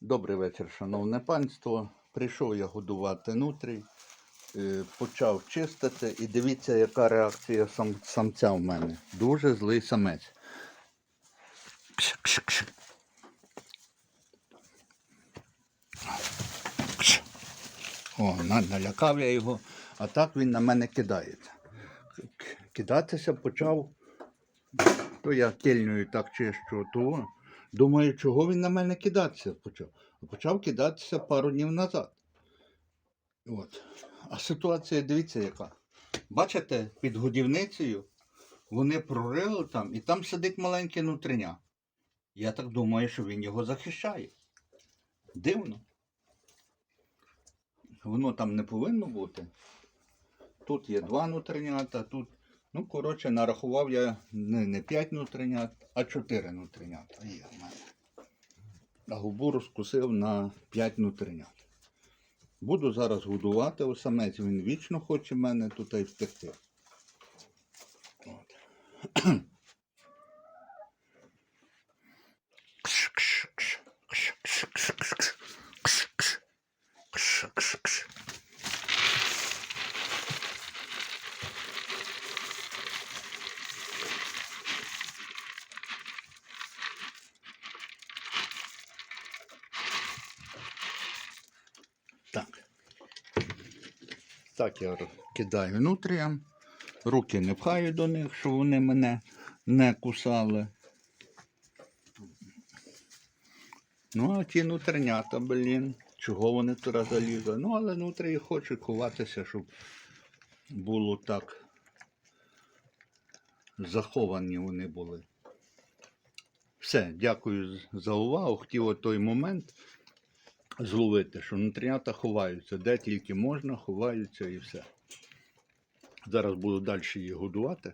Добрий вечір, шановне панство. Прийшов я годувати нутрій, е, почав чистити і дивіться, яка реакція сам, самця в мене. Дуже злий самець. О, налякав я його, а так він на мене кидається. Кидатися почав, то я кельною так чищу, то думаю, чого він на мене кидатися почав. Почав кидатися пару днів назад. От. А ситуація, дивіться, яка. Бачите, під годівницею вони прорили там, і там сидить маленьке нутриня. Я так думаю, що він його захищає. Дивно. Воно там не повинно бути. Тут є два нутринята, тут, ну, коротше, нарахував я не, не 5 нутринят, а 4 нутринята є в мене. А губу розкусив на 5 нутринят. Буду зараз годувати осамець, він вічно хоче мене тут і втекти. От. Так я кидаю нутріям. Руки не пхаю до них, щоб вони мене не кусали. Ну, а ті нутринята, блін, чого вони туди залізли? Ну, але нутрії хочуть ховатися, щоб було так. Заховані вони були. Все, дякую за увагу. Хотів от той момент зловити, що нутріята ховаються, де тільки можна, ховаються і все. Зараз буду далі її годувати.